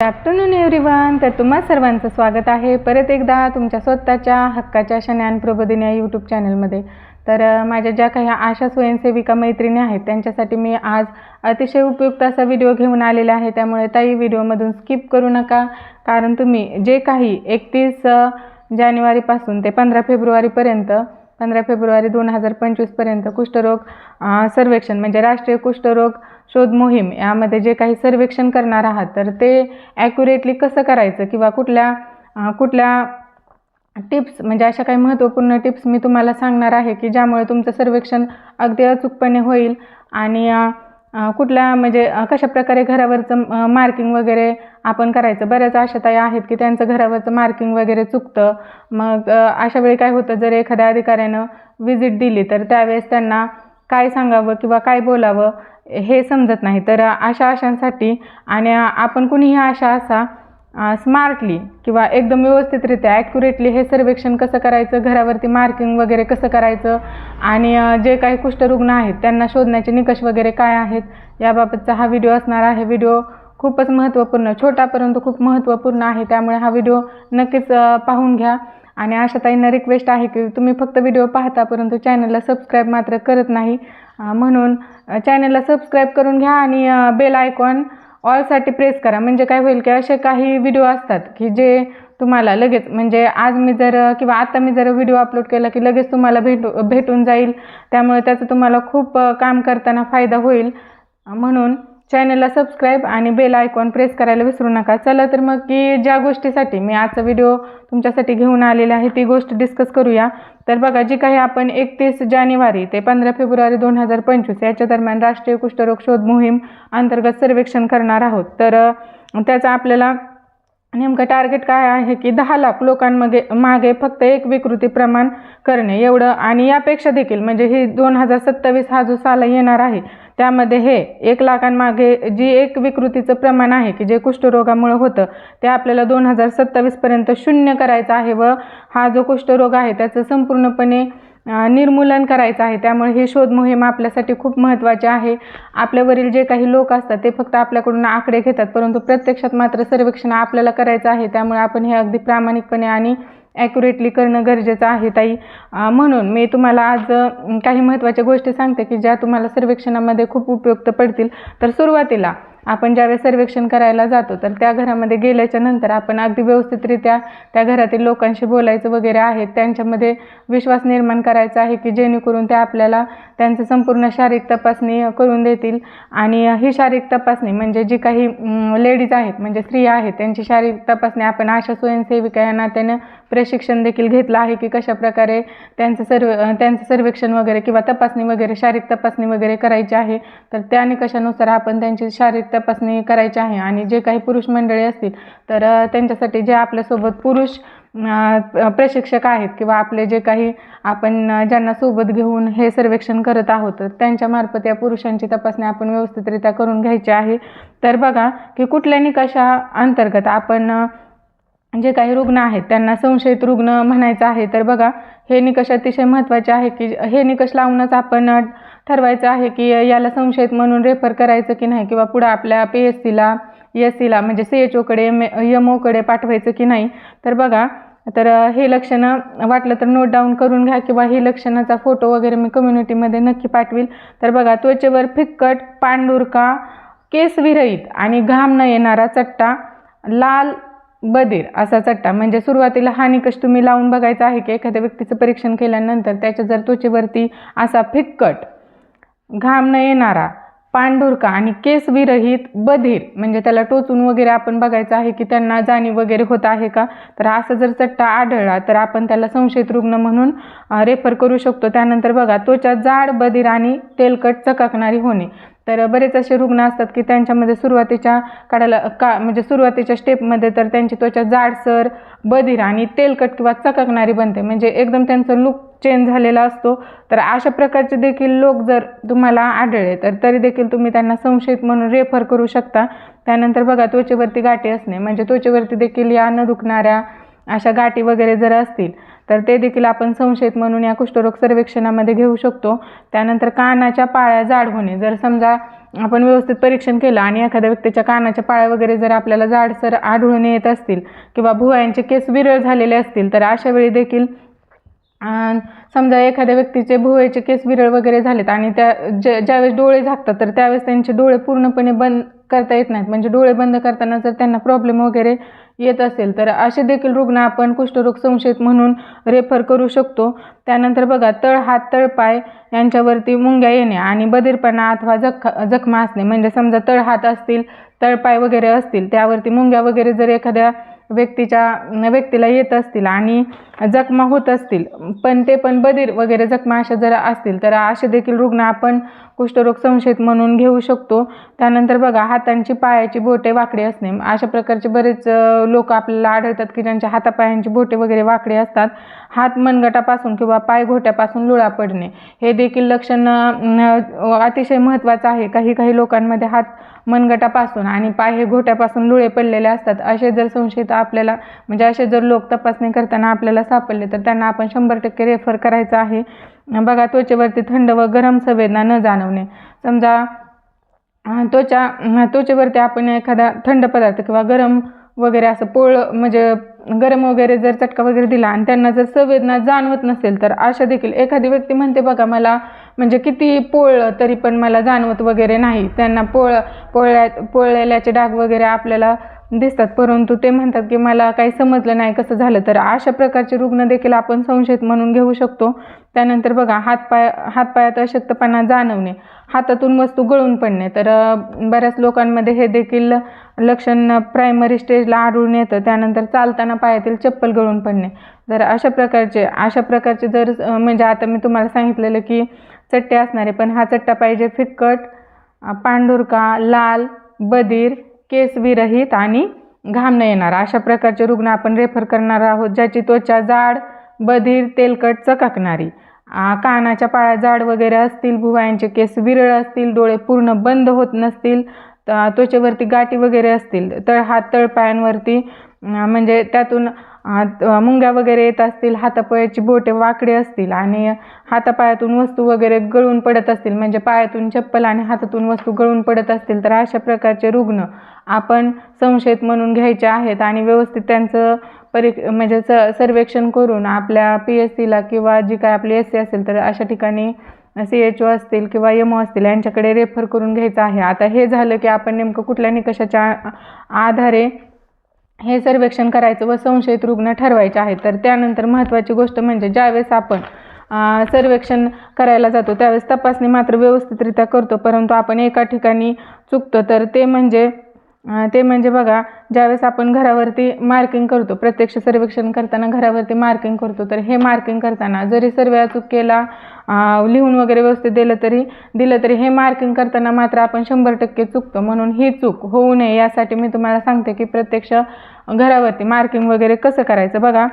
Good afternoon everyone तर तुम्हा सर्वांचं स्वागत आहे. परत एकदा तुमच्या स्वतःच्या हक्काच्या शन्यान प्रबोधिनी या यूट्यूब चॅनलमध्ये तर माझ्या ज्या काही आशा स्वयंसेविका मैत्रिणी आहेत त्यांच्यासाठी मी आज अतिशय उपयुक्त असा व्हिडिओ घेऊन आलेला आहे. त्यामुळे ताई व्हिडिओमधून स्किप करू नका. कारण तुम्ही जे काही एकतीस जानेवारीपासून ते पंधरा फेब्रुवारीपर्यंत पंधरा फेब्रुवारी दोन हजार पंचवीसपर्यंत कुष्ठरोग सर्वेक्षण म्हणजे राष्ट्रीय कुष्ठरोग शोध मोहीम यामध्ये जे काही सर्वेक्षण करणार आहात तर ते ॲक्युरेटली कसं करायचं किंवा कुठल्या कुठल्या टिप्स म्हणजे अशा काही महत्त्वपूर्ण टिप्स मी तुम्हाला सांगणार आहे की ज्यामुळे तुमचं सर्वेक्षण अगदी अचूकपणे होईल आणि कुठल्या म्हणजे कशा प्रकारे घरावरचं मार्किंग वगैरे आपण करायचं? बऱ्याच आशाताई आहेत की त्यांचं घरावरचं मार्किंग वगैरे चुकतं. मग अशा वेळी काय होतं? जर एखाद्या अधिकाऱ्यानं व्हिजिट दिली तर त्यावेळेस त्यांना काय सांगावं किंवा काय बोलावं हे समजत नाही. तर अशा आशांसाठी आणि आपण कुणीही आशा असा स्मार्टली किंवा एकदम व्यवस्थितरित्या ॲक्युरेटली हे सर्वेक्षण कसं करायचं घरावरती मार्किंग वगैरे कसं करायचं आणि जे काही कुष्ठरुग्ण आहेत त्यांना शोधण्याचे निकष वगैरे काय आहेत याबाबतचा हा व्हिडिओ असणार आहे. व्हिडिओ खूपच महत्त्वपूर्ण छोटा परंतु खूप महत्त्वपूर्ण आहे. त्यामुळे हा व्हिडिओ नक्कीच पाहून घ्या. आणि अशा ताईंना रिक्वेस्ट आहे की तुम्ही फक्त व्हिडिओ पाहता परंतु चॅनलला सबस्क्राईब मात्र करत नाही. म्हणून चॅनलला सबस्क्राईब करून घ्या आणि बेल आयकॉन ऑलसाठी प्रेस करा. म्हणजे काय होईल की असे काही व्हिडिओ असतात की जे तुम्हाला लगेच म्हणजे आज मी जर किंवा आता मी जर व्हिडिओ अपलोड केला की लगेच तुम्हाला भेटू भेटून जाईल. त्यामुळे त्याचा तुम्हाला खूप काम करताना फायदा होईल. म्हणून चॅनलला सबस्क्राईब आणि बेल आयकॉन प्रेस करायला विसरू नका. चला तर मग की ज्या गोष्टीसाठी मी आजचा व्हिडिओ तुमच्यासाठी घेऊन आलेला आहे ती गोष्ट डिस्कस करूया. तर बघा जी काही आपण एकतीस जानेवारी ते पंधरा फेब्रुवारी दोन हजार पंचवीस याच्या दरम्यान राष्ट्रीय कुष्ठरोग शोध मोहीम अंतर्गत सर्वेक्षण करणार आहोत. तर त्याचा आपल्याला नेमकं टार्गेट काय आहे की दहा लाख लोकांमागे मागे फक्त एक विकृती प्रमाण करणे एवढं आणि यापेक्षा देखील म्हणजे ही दोन हजार सत्तावीस हा जो साला येणार आहे त्यामध्ये हे एक लाखांमागे जी एक विकृतीचं प्रमाण आहे की जे कुष्ठरोगामुळे होतं ते आपल्याला दोन हजार सत्तावीसपर्यंत शून्य करायचं आहे व हा जो कुष्ठरोग आहे त्याचं संपूर्णपणे निर्मूलन करायचं आहे. त्यामुळे ही शोध मोहीम आपल्यासाठी खूप महत्त्वाची आहे. आपल्यावरील जे काही लोक असतात ते फक्त आपल्याकडून आकडे घेतात परंतु प्रत्यक्षात मात्र सर्वेक्षण आपल्याला करायचं आहे. त्यामुळे आपण हे अगदी प्रामाणिकपणे आणि ॲक्युरेटली करणं गरजेचं आहे ताई. म्हणून मी तुम्हाला आज काही महत्त्वाच्या गोष्टी सांगते की ज्या तुम्हाला सर्वेक्षणामध्ये खूप उपयुक्त पडतील. तर सुरुवातीला आपण ज्यावेळेस सर्वेक्षण करायला जातो तर त्या घरामध्ये गेल्याच्यानंतर आपण अगदी व्यवस्थितरित्या त्या घरातील लोकांशी बोलायचं वगैरे आहे. त्यांच्यामध्ये विश्वास निर्माण करायचा आहे की जेणेकरून ते आपल्याला त्यांचं संपूर्ण शारीरिक तपासणी करून देतील. आणि ही शारीरिक तपासणी म्हणजे जी काही लेडीज आहेत म्हणजे स्त्रिया आहेत त्यांची शारीरिक तपासणी आपण आशा स्वयंसेविका या नात्यानं प्रशिक्षण देखील घेतलं आहे की कशा प्रकारे त्यांचं सर्व त्यांचं सर्वेक्षण वगैरे किंवा तपासणी वगैरे शारीरिक तपासणी वगैरे करायची आहे. तर त्या निकषानुसार आपण त्यांची शारीरिक तपासणी करायची आहे. आणि जे काही पुरुष मंडळी असतील तर त्यांच्यासाठी जे आपल्यासोबत पुरुष प्रशिक्षक आहेत किंवा आपले जे काही आपण ज्यांना सोबत घेऊन हे सर्वेक्षण करत आहोत तर त्यांच्यामार्फत या पुरुषांची तपासणी आपण व्यवस्थितरित्या करून घ्यायची आहे. तर बघा की कुठल्या निकषा अंतर्गत आपण जे काही रुग्ण आहेत त्यांना संशयित रुग्ण म्हणायचं आहे. तर बघा हे निकष अतिशय महत्त्वाचे आहे की हे निकष लावूनच आपण ठरवायचं आहे की याला संशयित म्हणून रेफर करायचं की नाही किंवा पुढं आपल्या पी एस सीला एस सीला म्हणजे सी एच ओकडे एम एम ओकडे पाठवायचं की नाही. तर बघा तर हे लक्षणं वाटलं तर नोट डाऊन करून घ्या किंवा हे लक्षणाचा फोटो वगैरे मी कम्युनिटीमध्ये नक्की पाठवील. तर बघा त्वचेवर फिक्कट पांडुरका केस विरहित आणि घाम न येणारा चट्टा लाल बधीर असा चट्टा. म्हणजे सुरुवातीला हा निकष तुम्ही लावून बघायचा आहे की एखाद्या व्यक्तीचं परीक्षण केल्यानंतर त्याच्या जर त्वचेवरती असा फिक्कट घाम न येणारा पांढुरका आणि केस विरहित बधीर म्हणजे त्याला टोचून वगैरे आपण बघायचं आहे की त्यांना जाणीव वगैरे होत आहे का? तर असा जर चट्टा आढळला तर आपण त्याला संशयित रुग्ण म्हणून रेफर करू शकतो. त्यानंतर बघा त्वचा जाड बधीर आणि तेलकट चकाकणारी होणे. तर बरेच असे रुग्ण असतात की त्यांच्यामध्ये सुरुवातीच्या काढायला का म्हणजे सुरुवातीच्या स्टेपमध्ये तर त्यांची त्वचा जाडसर बधीर आणि तेलकट किंवा चकाकणारी बनते. म्हणजे एकदम त्यांचं लुक चेंज झालेला असतो. तर अशा प्रकारचे देखील लोक जर तुम्हाला आढळले तर तरी देखील तुम्ही त्यांना संशयित म्हणून रेफर करू शकता. त्यानंतर बघा त्वचेवरती गाठी असणे. म्हणजे त्वचेवरती देखील या न दुखणाऱ्या अशा गाठी वगैरे जर असतील तर ते देखील आपण संशयित म्हणून या कुष्ठरोग सर्वेक्षणामध्ये घेऊ शकतो. त्यानंतर कानाच्या पाळ्या जाड होणे. जर समजा आपण व्यवस्थित परीक्षण केलं आणि एखाद्या व्यक्तीच्या कानाच्या पाळ्या वगैरे जर आपल्याला जाडसर आढळून येत असतील किंवा भुवयांचे केस विरळ झालेले असतील तर अशा वेळी देखील समजा एखाद्या व्यक्तीचे भुवयाचे केस विरळ वगैरे झालेत आणि त्या ज्या ज्यावेळेस डोळे झाकतात तर त्यावेळेस त्यांचे डोळे पूर्णपणे बंद करता येत नाहीत. म्हणजे डोळे बंद करताना जर त्यांना प्रॉब्लेम वगैरे येत असेल तर असे देखील रुग्ण आपण कुष्ठरोग संशयित म्हणून रेफर करू शकतो. त्यानंतर बघा तळ हात तळपाय यांच्यावरती मुंग्या येणे आणि बधीरपणा अथवा जख जखमा असणे म्हणजे समजा तळ हात असतील तळपाय वगैरे असतील त्यावरती मुंग्या वगैरे जर एखाद्या व्यक्तीच्या व्यक्तीला येत असतील आणि जखमा होत असतील. पण ते पण बधीर वगैरे जखमा अशा जर असतील तर असे देखील रुग्ण आपण कुष्ठरोग संशयित म्हणून घेऊ शकतो. त्यानंतर बघा हातांची पायाची बोटे वाकडी असणे. अशा प्रकारचे बरेच लोक आपल्याला आढळतात की ज्यांच्या हातापायांची बोटे वगैरे वाकडी असतात. हात मनगटापासून किंवा पाय घोट्यापासून लुळा पडणे. हे देखील लक्षण अतिशय महत्त्वाचं आहे. काही काही लोकांमध्ये हात मनगटापासून आणि पाय हे घोट्यापासून लुळे पडलेले असतात. असे जर संशयित आपल्याला म्हणजे असे जर लोक तपासणी करताना आपल्याला सापडले तर त्यांना आपण शंभर टक्के रेफर करायचं आहे. बघा त्वचेवरती थंड व गरम संवेदना न जाणवणे. समजा त्वचा त्वचेवरती आपण एखादा थंड पदार्थ किंवा गरम वगैरे असं पोळ म्हणजे गरम वगैरे जर चटका वगैरे दिला आणि त्यांना जर संवेदना जाणवत नसेल तर अशा देखील एखादी व्यक्ती म्हणते बघा मला म्हणजे किती पोळलं तरी पण मला जाणवत वगैरे नाही. त्यांना पोळ पोळ्या पोळलेल्याचे डाग वगैरे आपल्याला दिसतात. परंतु ते म्हणतात की मला काही समजलं नाही कसं झालं. तर अशा प्रकारचे रुग्ण देखील आपण संशयित म्हणून घेऊ शकतो. त्यानंतर बघा हातपाय हातपायात अशक्तपणा जाणवणे हातातून वस्तू गळून पडणे. तर बऱ्याच लोकांमध्ये हे देखील लक्षण प्रायमरी स्टेजला आढळून येतं. त्यानंतर चालताना पायातील चप्पल गळून पडणे. तर अशा प्रकारचे अशा प्रकारचे जर म्हणजे आता मी तुम्हाला सांगितलेलं की चट्टे असणारे पण हा चट्टा पाहिजे फिक्कट पांढुरका लाल बदीर केस विरहित आणि घाम न येणार. अशा प्रकारचे रुग्ण आपण रेफर करणार आहोत ज्याची त्वचा जाड बधीर तेलकट चकाकणारी. कानाच्या पाळ्या जाड वगैरे असतील भुवयांचे केस विरळ असतील डोळे पूर्ण बंद होत नसतील त्वचेवरती गाठी वगैरे असतील तळ हात तळपायांवरती म्हणजे त्यातून मुंग्या वगैरे येत असतील हातापायाची बोटे वाकडे असतील आणि हातापायातून वस्तू वगैरे गळून पडत असतील म्हणजे पायातून चप्पल आणि हातातून वस्तू गळून पडत असतील तर अशा प्रकारचे रुग्ण आपण संशयित म्हणून घ्यायचे आहेत आणि व्यवस्थित त्यांचं परी म्हणजे स सर्वेक्षण करून आपल्या पी एस सीला किंवा जी काय आपली एस सी असेल तर अशा ठिकाणी सी एच ओ असतील किंवा एम ओ असतील यांच्याकडे रेफर करून घ्यायचं आहे. आता हे झालं की आपण नेमकं कुठल्या निकषाच्या आधारे हे सर्वेक्षण करायचं व संशयित रुग्ण ठरवायचे आहेत. तर त्यानंतर महत्त्वाची गोष्ट म्हणजे ज्यावेळेस आपण सर्वेक्षण करायला जातो त्यावेळेस तपासणी मात्र व्यवस्थितरित्या करतो परंतु आपण एका ठिकाणी चुकतो. तर ते म्हणजे ते म्हणजे बघा ज्यावेळेस आपण घरावरती मार्किंग करतो प्रत्यक्ष सर्वेक्षण करताना घरावरती मार्किंग करतो तर हे मार्किंग करताना जरी सर्व अचूक केला लिहून वगैरे व्यवस्थित दिलं तरी दिलं तरी हे मार्किंग करताना मात्र आपण शंभर टक्के चुकतो. म्हणून ही चूक होऊ नये यासाठी मी तुम्हाला सांगते की प्रत्यक्ष घरावरती मार्किंग वगैरे कसं करायचं? बघा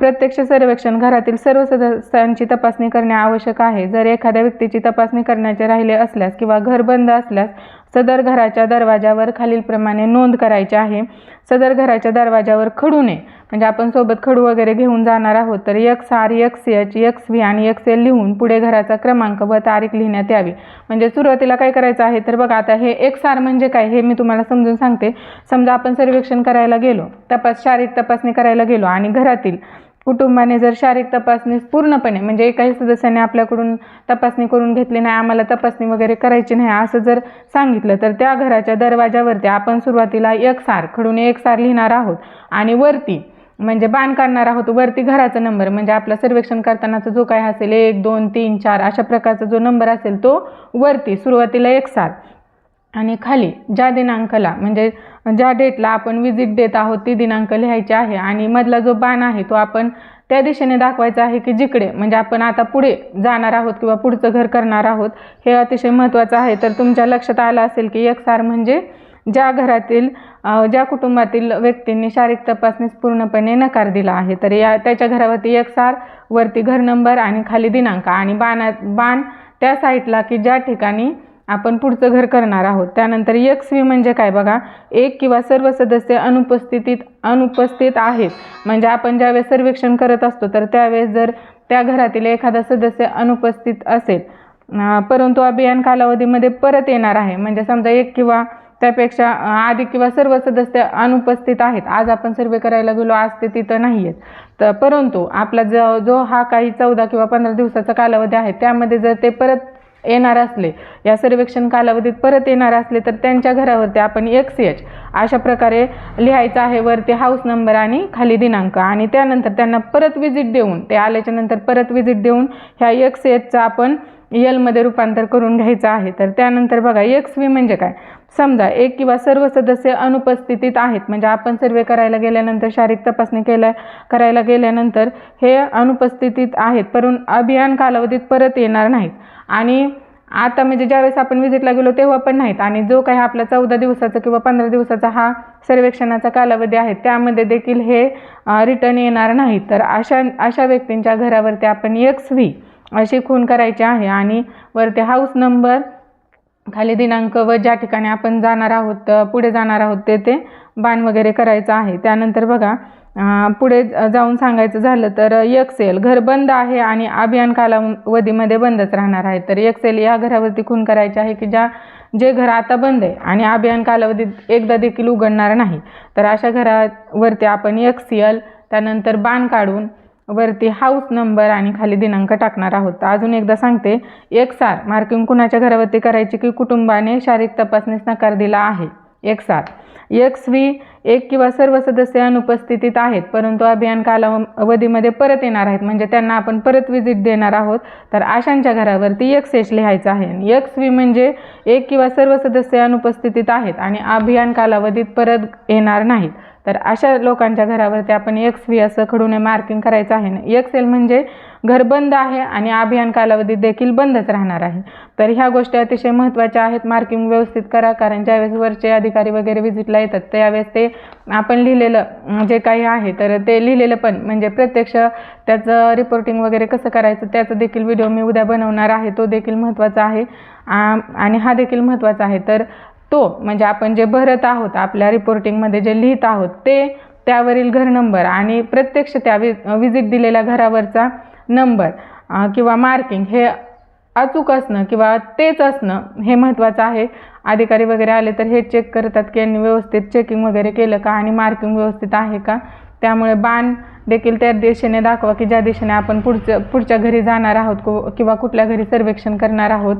प्रत्यक्ष सर्वेक्षण घरातील सर्व सदस्यांची तपासणी करणे आवश्यक आहे. जर एखाद्या व्यक्तीची तपासणी करण्याचे राहिले असल्यास किंवा घर बंद असल्यास सदर घराच्या दरवाजावर खालीलप्रमाणे नोंद करायची आहे. सदर घराच्या दरवाजावर खडू नये. म्हणजे आपण सोबत खडू वगैरे घेऊन जाणार आहोत तर X R X H X V आणि एक्स एल लिहून पुढे घराचा क्रमांक व तारीख लिहिण्यात यावी. म्हणजे सुरुवातीला काय करायचं आहे? तर बघा आता हे एक्स आर म्हणजे काय हे मी तुम्हाला समजून सांगते. समजा आपण सर्वेक्षण करायला गेलो तपास शारीरिक तपासणी करायला गेलो आणि घरातील कुटुंबाने जर शारीरिक तपासणी पूर्णपणे म्हणजे एकाही सदस्याने आपल्याकडून तपासणी करून घेतली नाही आम्हाला तपासणी वगैरे करायची नाही असं जर सांगितलं तर त्या घराच्या दरवाजावरती आपण सुरुवातीला एक सार खडून एक सार लिहिणार आहोत आणि वरती म्हणजे बाण काढणार आहोत वरती घराचा नंबर म्हणजे आपला सर्वेक्षण करतानाचा जो काय असेल एक दोन तीन चार अशा प्रकारचा जो नंबर असेल तो वरती सुरुवातीला एक सार. आणि खाली ज्या दिनांकाला म्हणजे ज्या डेटला आपण विजिट देत आहोत ती दिनांक लिहायची आहे. आणि मधला जो बाण आहे तो आपण त्या दिशेने दाखवायचा आहे की जिकडे म्हणजे आपण आता पुढे जाणार आहोत किंवा पुढचं घर करणार आहोत हे अतिशय महत्त्वाचं आहे. तर तुमच्या लक्षात आलं असेल की एकसार म्हणजे ज्या घरातील ज्या कुटुंबातील व्यक्तींनी शारीरिक तपासणीस पूर्णपणे नकार दिला आहे तर या त्याच्या घरावरती एक सार वरती घर नंबर आणि खाली दिनांक. आणि बाणात बाण त्या साईटला की ज्या ठिकाणी आपण पुढचं घर करणार आहोत. त्यानंतर यक्स व्ही म्हणजे काय बघा? एक किंवा सर्व सदस्य अनुपस्थितीत अनुपस्थित आहेत. म्हणजे आपण ज्यावेळेस सर्वेक्षण करत असतो तर त्यावेळेस जर त्या घरातील एखादा सदस्य अनुपस्थित असेल परंतु अभियान कालावधीमध्ये परत येणार आहे. म्हणजे समजा एक किंवा त्यापेक्षा आधी अधिक किंवा सर्व सदस्य अनुपस्थित आहेत. आज आपण सर्वे करायला गेलो आज ते तिथं नाही आहेत. तर परंतु आपला जो जो हा काही चौदा किंवा पंधरा दिवसाचा कालावधी आहे त्यामध्ये जर ते परत येणार असले या सर्वेक्षण कालावधीत परत येणार असले तर त्यांच्या घरावरती आपण एक्स एच अशा प्रकारे लिहायचं आहे. वरती हाऊस नंबर आणि खाली दिनांक. आणि त्यानंतर त्यांना परत विजिट देऊन ते आल्याच्यानंतर परत विजिट देऊन ह्या एक्स एचचा एचचं आपण यलमध्ये रूपांतर करून घ्यायचं आहे. तर त्यानंतर बघा एक्स व्ही म्हणजे काय? समजा एक किंवा सर्व सदस्य अनुपस्थितीत आहेत. म्हणजे आपण सर्वे करायला गेल्यानंतर शारीरिक तपासणी केल्या करायला गेल्यानंतर हे अनुपस्थितीत आहेत. परंतु अभियान कालावधीत परत येणार नाहीत. आणि आता म्हणजे ज्यावेळेस आपण व्हिजिटला गेलो तेव्हा पण नाहीत. आणि जो काही आपला चौदा दिवसाचा किंवा पंधरा दिवसाचा हा सर्वेक्षणाचा कालावधी आहे त्यामध्ये देखील हे रिटर्न येणार नाही. तर अशा अशा व्यक्तींच्या घरावरती आपण एक्स व्ही अशी खून करायची आहे आणि वरती हाऊस नंबर खाली दिनांक व ज्या ठिकाणी आपण जाणार आहोत पुढे जाणार आहोत ते ते बाण वगैरे करायचं आहे. त्यानंतर बघा पुढे जाऊन सांगायचं झालं तर एक्सेल घर बंद आहे आणि अभियान कालावधीमध्ये बंदच राहणार आहे. तर एक्सेल या घरावरती खून करायचे आहे की ज्या जे घर आता बंद आहे आणि अभियान कालावधीत एकदा देखील उघडणार नाही. तर अशा घरावरती आपण एक्सेल त्यानंतर बाण काढून वरती हाऊस नंबर आणि खाली दिनांक टाकणार आहोत. तर अजून एकदा सांगते एक सार मार्किंग कुणाच्या घरावरती करायची की कुटुंबाने शारीरिक तपासणीस नकार दिला आहे? एक सात एक्स व्ही एक किंवा सर्व सदस्य अनुपस्थितीत आहेत परंतु अभियान कालावधीमध्ये परत येणार आहेत. म्हणजे त्यांना आपण परत विजिट देणार आहोत. तर आशांच्या घरावरती एक्स एच लिहायचं आहे. एक्स व्ही म्हणजे एक किंवा सर्व सदस्य अनुपस्थितीत आहेत आणि अभियान कालावधीत परत येणार नाहीत. तर अशा लोकांच्या घरावरती आपण एक्स व्ही असं खडूने मार्किंग करायचं आहे ना? एक्स एल म्हणजे घर बंद आहे आणि अभियान कालावधीत देखील बंदच राहणार आहे. तर ह्या गोष्टी अतिशय महत्त्वाच्या आहेत. मार्किंग व्यवस्थित करा कारण ज्यावेळेस वरचे अधिकारी वगैरे व्हिजिटला येतात त्यावेळेस ते आपण लिहिलेलं जे काही आहे तर ते लिहिलेलं पण म्हणजे प्रत्यक्ष त्याचं रिपोर्टिंग वगैरे कसं करायचं त्याचं देखील व्हिडिओ मी उद्या बनवणार आहे. तो देखील महत्त्वाचा आहे. आणि हा देखील महत्त्वाचा आहे. तर तो म्हणजे आपण जे भरत आहोत आपल्या रिपोर्टिंगमध्ये जे लिहित आहोत ते त्यावरील घर नंबर आणि प्रत्यक्ष त्या वि विजिट दिलेल्या घरावरचा नंबर किंवा मार्किंग हे अचूक असणं किंवा तेच असणं हे महत्त्वाचं आहे. अधिकारी वगैरे आले तर हे चेक करतात की यांनी व्यवस्थित चेकिंग वगैरे केलं का आणि मार्किंग व्यवस्थित आहे का? त्यामुळे बाण देखील त्या दिशेने दाखवा की ज्या दिशेने आपण पुढच्या पुढच्या घरी जाणार आहोत किंवा कुठल्या घरी सर्वेक्षण करणार आहोत.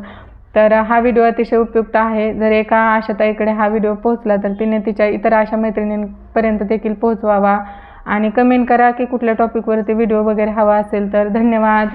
तर हा व्हिडिओ अतिशय उपयुक्त आहे. जर एका आशाताईकडे हा व्हिडिओ पोहोचला तर तिने तिच्या इतर आशा मैत्रिणींपर्यंत देखील पोहोचवावा. आणि कमेंट करा की कुठल्या टॉपिकवरती व्हिडिओ वगैरे हवा असेल तर. धन्यवाद.